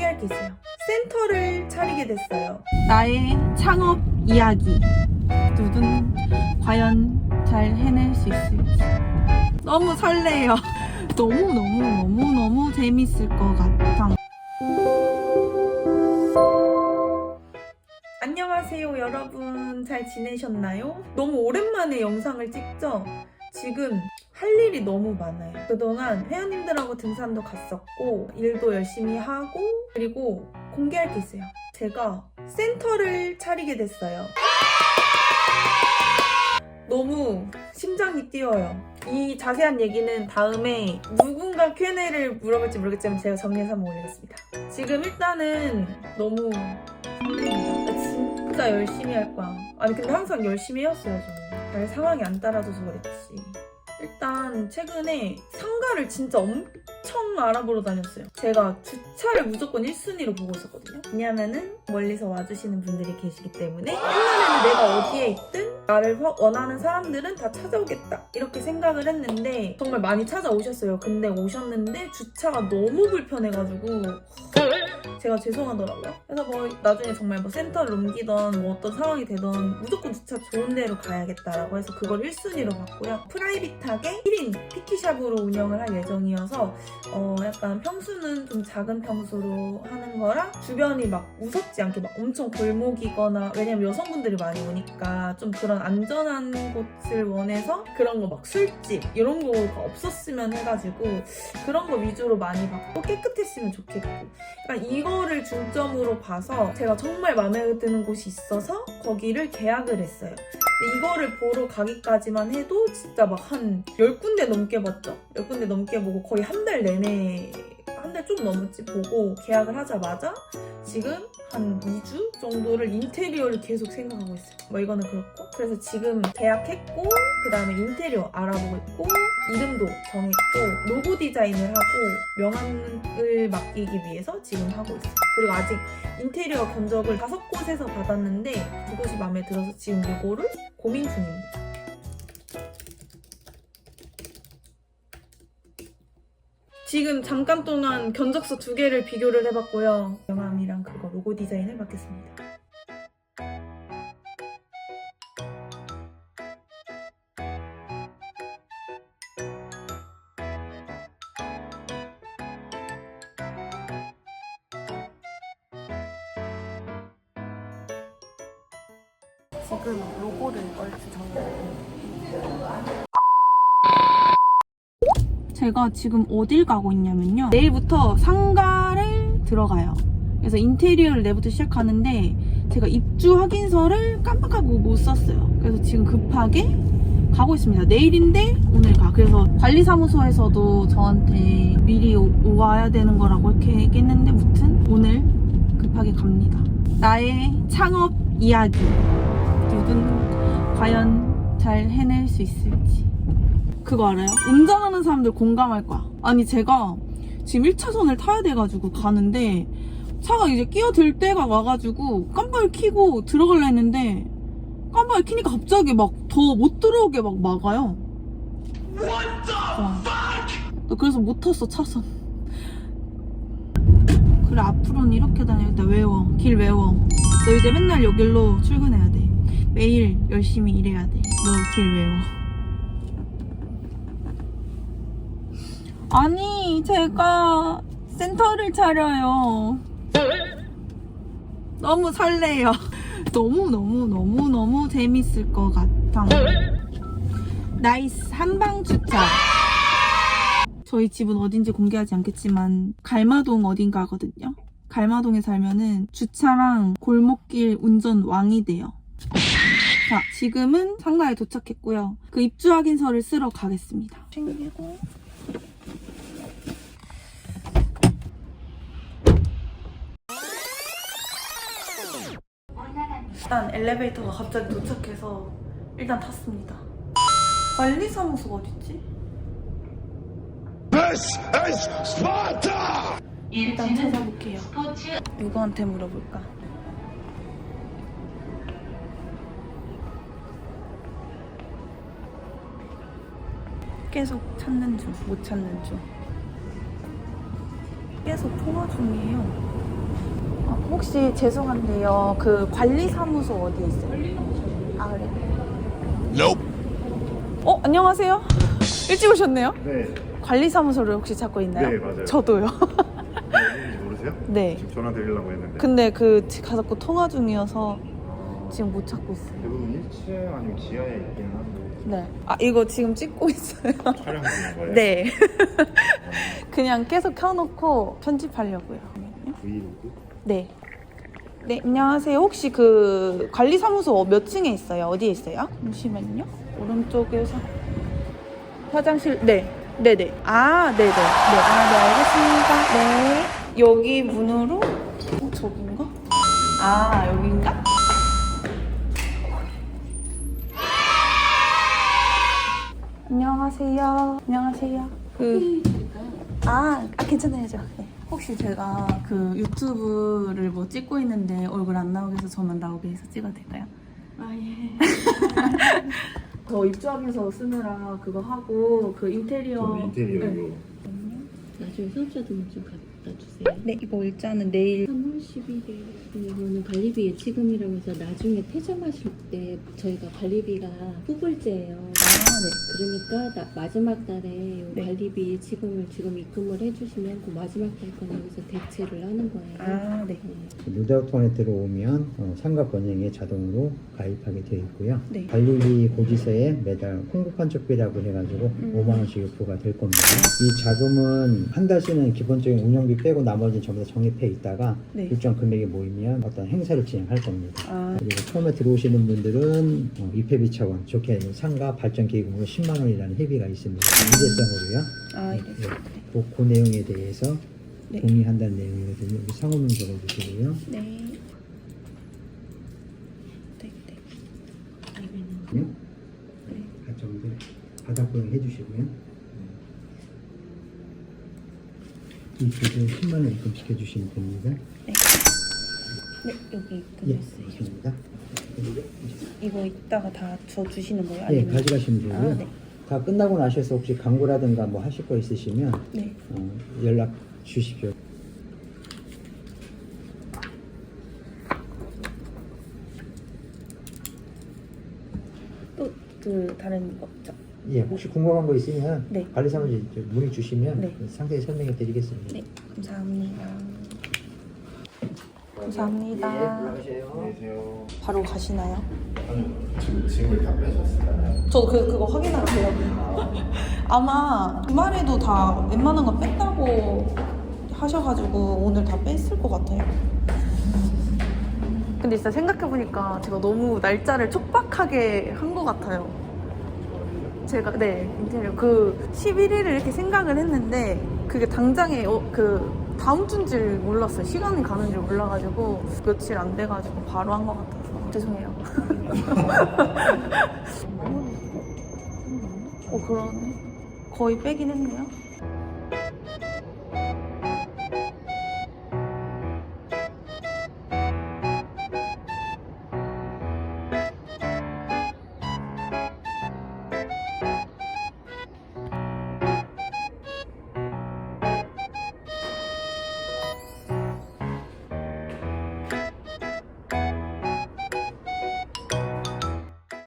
공개할 게 있어요. 센터를 차리게 됐어요. 나의 창업 이야기. 두둔 과연 잘 해낼 수 있을지. 너무 설레요. 너무 너무 너무 너무 재밌을 것 같아. 안녕하세요, 여러분. 잘 지내셨나요? 너무 오랜만에 영상을 찍죠? 지금 할 일이 너무 많아요. 그동안 회원님들하고 등산도 갔었고, 일도 열심히 하고, 그리고 공개할 게 있어요. 제가 센터를 차리게 됐어요. 너무 심장이 뛰어요. 이 자세한 얘기는 다음에 누군가 Q&A를 물어볼지 모르겠지만 제가 정리해서 한번 올리겠습니다. 지금 일단은 너무. 나 진짜 열심히 할 거야. 아니 근데 항상 열심히 해왔어요 저는. 잘 상황이 안 따라줘서 그랬지. 일단 최근에 상가를 진짜 엄청 알아보러 다녔어요. 제가 주차를 무조건 1순위로 보고 있었거든요. 왜냐면은 멀리서 와주시는 분들이 계시기 때문에 옛날에는 내가 어디에 있든 나를 화- 원하는 사람들은 다 찾아오겠다 이렇게 생각을 했는데 정말 많이 찾아오셨어요. 근데 오셨는데 주차가 너무 불편해가지고 제가 죄송하더라고요. 그래서 뭐 나중에 정말 뭐 센터를 옮기던 뭐 어떤 상황이 되던 무조건 주차 좋은 데로 가야겠다라고 해서 그걸 1순위로 봤고요. 프라이빗하게 1인 피키샵으로 운영을 할 예정이어서 어 약간 평수는 좀 작은 평수로 하는 거랑 주변이 막 무섭지 않게 막 엄청 골목이거나 왜냐면 여성분들이 많이 오니까 좀 그런 안전한 곳을 원해서 그런 거 막 술집 이런 거가 없었으면 해가지고 그런 거 위주로 많이 받고 깨끗했으면 좋겠고 약간 이거 를 중점으로 봐서 제가 정말 마음에 드는 곳이 있어서 거기를 계약을 했어요. 이거를 보러 가기까지만 해도 진짜 막 한 10군데 넘게 봤죠? 10군데 넘게 보고 거의 한 달 내내 한 달 좀 넘었지 보고 계약을 하자마자 지금 한 2주 정도를 인테리어를 계속 생각하고 있어요. 뭐 이거는 그렇고. 그래서 지금 계약했고, 그 다음에 인테리어 알아보고 있고, 이름도 정했고, 로고 디자인을 하고, 명함을 맡기기 위해서 지금 하고 있어요. 그리고 아직 인테리어 견적을 다섯 곳에서 받았는데, 그곳이 마음에 들어서 지금 이거를 고민 중입니다. 지금 잠깐 동안 견적서 두 개를 비교를 해봤고요. 명함이랑 그거 로고 디자인을 맡겠습니다. 지금 로고를 얼추 정해요. 제가 지금 어딜 가고 있냐면요. 내일부터 상가를 들어가요. 그래서 인테리어를 내일부터 시작하는데 제가 입주 확인서를 깜빡하고 못 썼어요. 그래서 지금 급하게 가고 있습니다. 내일인데 오늘 가. 그래서 관리사무소에서도 저한테 미리 오, 와야 되는 거라고 이렇게 얘기했는데 무튼 오늘 급하게 갑니다. 나의 창업 이야기. 누군 과연 잘 해낼 수 있을지. 그거 알아요? 운전하는 사람들 공감할 거야. 아니, 제가 지금 1차선을 타야 돼가지고 가는데, 차가 이제 끼어들 때가 와가지고, 깜빡이 켜고 들어가려 했는데, 깜빡이 켜니까 갑자기 막 더 못 들어오게 막 막아요. 어. 나 그래서 못 탔어, 차선. 그래, 앞으로는 이렇게 다녀야겠다. 외워. 길 외워. 너 이제 맨날 여길로 출근해야 돼. 매일 열심히 일해야 돼. 너 길 외워. 아니, 제가 센터를 차려요. 너무 설레요. 너무너무너무너무 재밌을 것 같아. 나이스, 한방 주차. 저희 집은 어딘지 공개하지 않겠지만, 갈마동 어딘가거든요. 갈마동에 살면은 주차랑 골목길 운전 왕이 돼요. 자, 지금은 상가에 도착했고요. 그 입주 확인서를 쓰러 가겠습니다. 챙기고. 일단 엘리베이터가 갑자기 도착해서 일단 탔습니다. 관리사무소가 어딨지? This is Sparta! 일단 찾아볼게요. 누구한테 물어볼까? 계속 찾는 중, 못 찾는 중. 계속 통화 중이에요. 혹시 죄송한데요. 그 관리사무소 어디에 있어요? 아, 그래요? Nope. 어, 안녕하세요. 일찍 오셨네요. 네, 관리사무소를 혹시 찾고 있나요? 네, 맞아요. 저도요. 어딘지 모르세요? 네. 지금 전화 드리려고 했는데 근데 그 가서 통화 중이어서 지금 못 찾고 있어요. 대부분 1층 아니면 지하에 있기는 한데 네. 아, 이거 지금 찍고 있어요. 촬영 중인 거예요? 네. 그냥 계속 켜놓고 편집하려고요. 브이로그? 네. 네, 안녕하세요. 혹시 그 관리사무소 몇 층에 있어요? 어디에 있어요? 잠시만요. 오른쪽에서. 화장실, 네. 네네. 아, 네네. 네. 아, 네, 알겠습니다. 네. 여기 문으로. 어, 저긴가? 아, 여긴가? 안녕하세요. 안녕하세요. 그, 아, 아 괜찮아요. 저. 네. 혹시 제가 그 유튜브를 뭐 찍고 있는데 얼굴 안 나오게 해서 저만 나오게 해서 찍어도 될까요? 아 예. 저 입주하면서 쓰느라 그거 하고 그 인테리어. 좀 인테리어로 나중에 수업자들 좀 갖다 주세요. 네, 이거 일단은 내일. 3월 11일 이거는 관리비 예치금이라고 해서 나중에 퇴점하실 때 저희가 관리비가 후불제예요. 아, 그러니까 나- 마지막 달에 요 네. 관리비 예치금을 지금 입금을 해주시면 그 마지막 달건 여기서 대체를 하는 거예요. 아, 네. 누다우톤에 들어오면 어, 상가 번영에 자동으로 가입하게 되어 있고요. 네. 관리비 고지서에 매달 홍보판촉비라고 해가지고 음. 5만 원씩 유포가 될 겁니다. 이 자금은 한 달치는 기본적인 운영비 빼고 나머지는 전부 다 적립해 있다가 네. 일정 금액이 모이면 어떤 행사를 진행할 겁니다. 아, 그리고 처음에 들어오시는 분들은 어, 입회비 차원, 좋게 상가 발전 기금으로 10만 원이라는 회비가 있습니다. 일회성으로요. 아, 이래. 네. 그, 그 내용에 대해서 네. 동의한다는 내용이거든요. 여기 상호명 적어주시고요. 네. 네, 네. 요 가정들 바닥보행 해주시고요. 이 비도 10만 원 입금시켜 주시면 됩니다. 네, 여기 예, 입금했어요. 맞습니다. 그리고 이거 이따가 다줘 주시는 거예요? 예, 아니면? 가져가시면 되고요. 아, 네. 다 끝나고 나셔서 혹시 광고라든가 뭐 하실 거 있으시면 네. 어, 연락 주십시오. 또 그 다른 거 없죠? 예, 혹시 궁금한 거 있으면 네. 관리사무소 이제 문의 주시면 네. 상세히 설명해 드리겠습니다. 네, 감사합니다. 예, 감사합니다. 안녕하세요 바로 가시나요? 지금 짐을 다 빼셨어요? 저 그, 그거 확인하러 가려고요. 아마 주말에도 다 웬만한 거 뺐다고 하셔가지고 오늘 다 뺐을 것 같아요. 근데 진짜 생각해보니까 제가 너무 날짜를 촉박하게 한 것 같아요. 제가, 네, 인테리어. 그 11일을 이렇게 생각을 했는데 그게 당장에 어, 그 다음 주인 줄 몰랐어요. 시간이 가는 줄 몰라가지고 며칠 안 돼가지고 바로 한 것 같아서 죄송해요. 어, 그러네. 거의 빼긴 했네요.